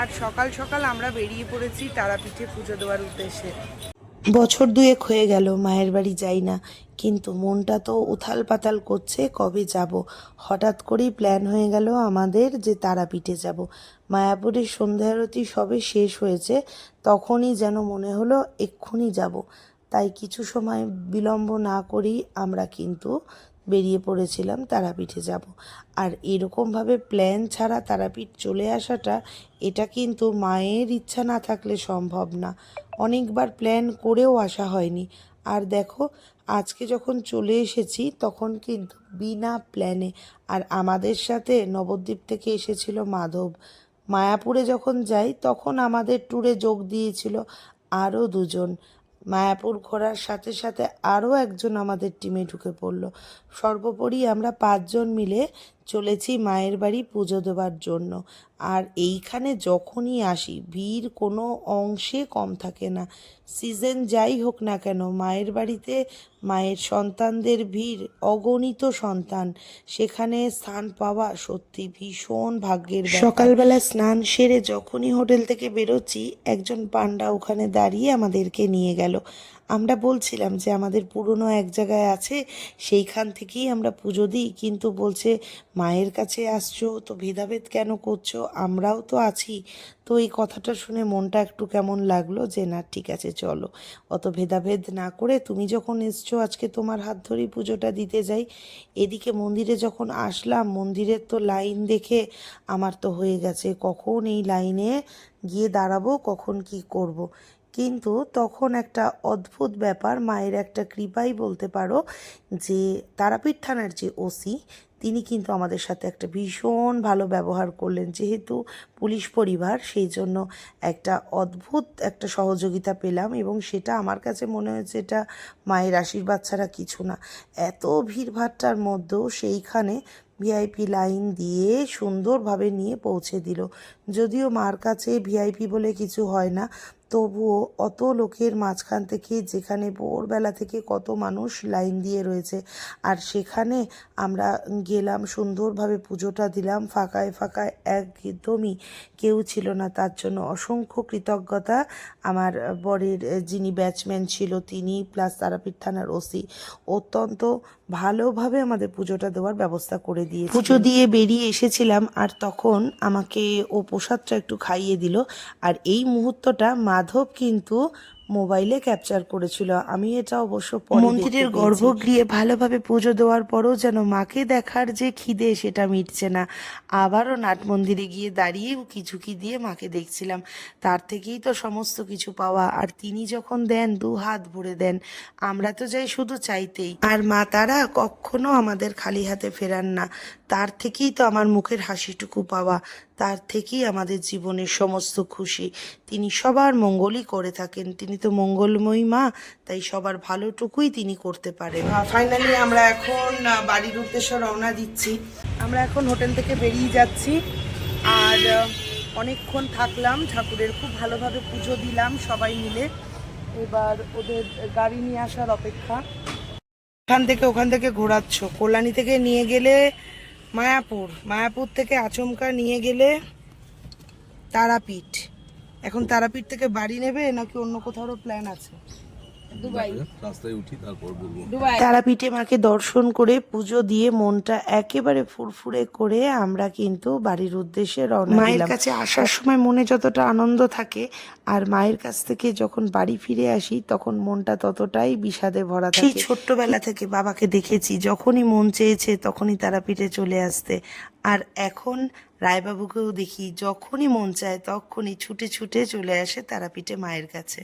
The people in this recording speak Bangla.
আর সকাল সকাল আমরা বেরিয়ে পড়েছি তারাপীঠে পুজো দেওয়ার উদ্দেশ্যে। বছর দুয়েক হয়ে গেল, মায়ের বাড়ি যাই না। কিন্তু মনটা তো উথাল পাতাল করছে কবে যাব। হঠাৎ করেই প্ল্যান হয়ে গেল আমাদের যে তারাপীঠে যাব। মায়াপুরের সন্ধ্যা আরতি সবে শেষ হয়েছে, তখনই যেন মনে হলো এক্ষুনি যাব। তাই কিছু সময় বিলম্ব না করেই আমরা কিন্তু বেরিয়ে পড়েছিলাম তারাপীঠে যাব। আর এরকমভাবে প্ল্যান ছাড়া তারাপীঠ চলে আসাটা, এটা কিন্তু মায়ের ইচ্ছা না থাকলে সম্ভব না। অনেকবার প্ল্যান করেও আসা হয়নি। আর দেখো, আজকে যখন চলে এসেছি, তখন কিন্তু বিনা প্ল্যানে আর আমাদের সাথে নবদ্বীপ থেকে এসেছিল মাধব। মায়াপুরে যখন যাই, তখন আমাদের ট্যুরে যোগ দিয়েছিল আরও দুজন। মায়াপুর ঘোরার সাথে সাথে আরও একজন আমাদের টিমে ঢুকে পড়ল। সর্বোপরি আমরা পাঁচজন মিলে চলেছি মায়ের বাড়ি পুজো দেওয়ার জন্য। আর এইখানে যখনই আসি, ভিড় কোনো অংশে কম থাকে না। সিজন যাই হোক না কেন, মায়ের বাড়িতে মায়ের সন্তানদের ভিড়, অগণিত সন্তান। সেখানে স্থান পাওয়া সত্যি ভীষণ ভাগ্যের সকালবেলা স্নান সেরে যখনই হোটেল থেকে বেরোচ্ছি, একজন পান্ডা ওখানে দাঁড়িয়ে আমাদেরকে নিয়ে গেল। আমরা বলছিলাম যে আমাদের পুরনো এক জায়গায় আছে, সেইখান থেকেই আমরা পুজো দিই। কিন্তু বলছে, মায়ের কাছে আসছো, তো ভেদাভেদ কেন করছ? আমরাও তো আছি। তো এই কথাটা শুনে মনটা একটু কেমন লাগল যে, না, ঠিক আছে, চলো। অত ভেদাভেদ না করে তুমি যখন এসছো, আজকে তোমার হাত ধরেই পুজোটা দিতে যাই। এদিকে মন্দিরে যখন আসলাম, মন্দিরের তো লাইন দেখে আমার তো হয়ে গেছে, কখন এই লাইনে গিয়ে দাঁড়াবো, কখন কি করব। কিন্তু তখন একটা অদ্ভুত ব্যাপার, মায়ের একটা কৃপাই বলতে পারো যে তারাপীঠ থানার যে ওসি, তিনি কিন্তু আমাদের সাথে একটা ভীষণ ভালো ব্যবহার করলেন। যেহেতু পুলিশ পরিবার, সেই জন্য একটা অদ্ভুত একটা সহযোগিতা পেলাম এবং সেটা আমার কাছে মনে হয়েছে এটা মায়ের আশীর্বাদ ছাড়া কিছু না। এত ভিড়ভাট্টার মধ্যেও সেইখানে ভিআইপি লাইন দিয়ে সুন্দরভাবে নিয়ে পৌঁছে দিল। যদিও মার কাছে ভিআইপি বলে কিছু হয় না তবুও অত লোকের মাঝখান থেকে যেখানে ভোরবেলা থেকে কত মানুষ লাইন দিয়ে রয়েছে, আর সেখানে আমরা গেলাম, সুন্দরভাবে পুজোটা দিলাম, ফাঁকায় ফাঁকায় একদমই কেউ ছিল না। তার জন্য অসংখ্য কৃতজ্ঞতা আমার বরের, যিনি ব্যাচম্যান ছিল, তিনি প্লাস তারাপীঠ থানার ওসি, অত্যন্ত ভালোভাবে আমাদের পুজোটা দেওয়ার ব্যবস্থা করে দিয়ে পুজো দিয়ে বেরিয়ে এসেছিলাম, আর তখন আমাকে ও প্রসাদটা একটু খাইয়ে দিল, আর এই মুহূর্তটা মাধব কিন্তু মোবাইলে ক্যাপচার করেছিল। আমি এটা অবশ্য মন্দিরের গর্ভগৃহে ভালোভাবে পুজো দেওয়ার পরও যেন মাকে দেখার যে খিদে সেটা মিটছে না। আবারও নাট মন্দিরে গিয়ে দাঁড়িয়ে কিছুকি দিয়ে মাকে দেখছিলাম। তার থেকেই তো সমস্ত কিছু পাওয়া। আর তিনি যখন দেন দু হাত ভরে দেন। আমরা তো যাই শুধু চাইতেই। আর মা তারা কখনো আমাদের খালি হাতে ফেরান না। তার থেকেই তো আমার মুখের হাসিটুকু পাওয়া। তার থেকেই আমাদের জীবনের সমস্ত খুশি। তিনি সবার মঙ্গলই করে থাকেন। তিনি তো মঙ্গলময়ী মা, তাই সবার ভালোটুকুই তিনি করতে পারেন। ফাইনালি আমরা এখন বাড়ির উদ্দেশ্যে রওনা দিচ্ছি। আমরা এখন হোটেল থেকে বেরিয়ে যাচ্ছি। আর অনেকক্ষণ থাকলাম, ঠাকুরের খুব ভালোভাবে পুজো দিলাম সবাই মিলে। এবার ওদের গাড়ি নিয়ে আসার অপেক্ষা। ওখান থেকে ওখান থেকে ঘোরাচ্ছ। কল্যাণী থেকে নিয়ে গেলে মায়াপুর। মায়াপুর থেকে আচমকা নিয়ে গেলে তারাপীঠ। এখন তারাপীঠ থেকে বাড়ি নেবে নাকি অন্য কোথাও প্ল্যান আছে? রাস্তায় উঠি তারপর বলব। তারাপীঠে মাকে দর্শন করে পুজো দিয়ে মনটা একেবারে ফুরফুরে করে আমরা কিন্তু বাড়ির উদ্দেশ্যে রওনা মায়ের কাছে আসার সময় মনে যতটা আনন্দ থাকে আর মায়ের কাছ থেকে যখন বাড়ি ফিরে আসি তখন মনটা ততটাই বিষাদে ভরা থাকে। সেই ছোট্টবেলা থেকে বাবাকে দেখেছি যখনই মন চেয়েছে তখনই তারাপীঠে চলে আসতে। আর এখন রায়বাবুকেও দেখি যখনই মন চায় তখনই ছুটে ছুটে চলে আসে তারাপীঠে মায়ের কাছে।